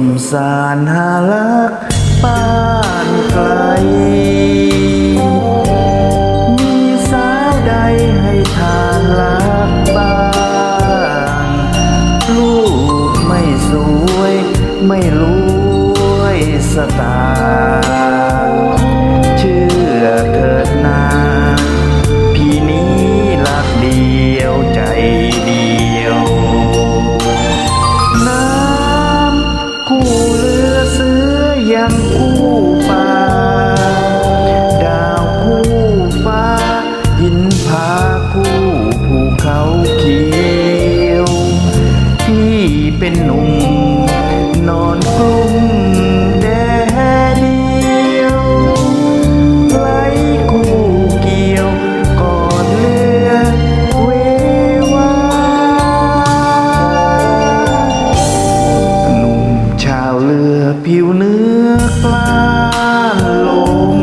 มสารหาลักบ้านไกล มีสาวใดให้ทานลักบ้างลูกไม่สวย ไม่รวยสตา นอนกลุ้มแดดเดียวไหลคู่เกี่ยวก่อนเรือเววาหนุ่มชาวเรือผิวเนื้อกล้าลง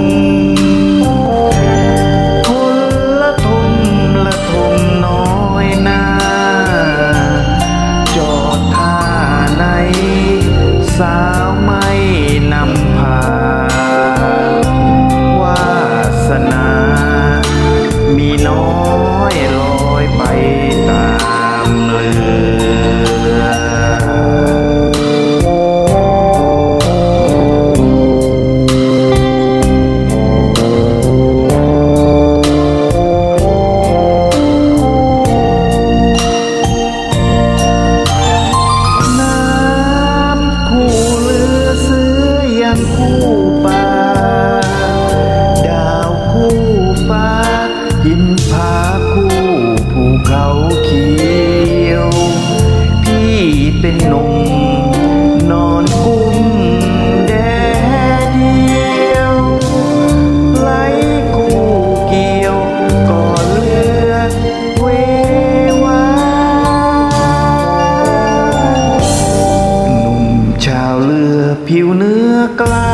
คนละทมละทมน้อยนาจอดท่าใน สาวไม่นำพาวาสนา มีน้อยลอยไปตา คู่ป่า ดาวคู่ฟ้าหินผาคู่ภูเขาเขียว พี่เป็นหนุ่ม กล้า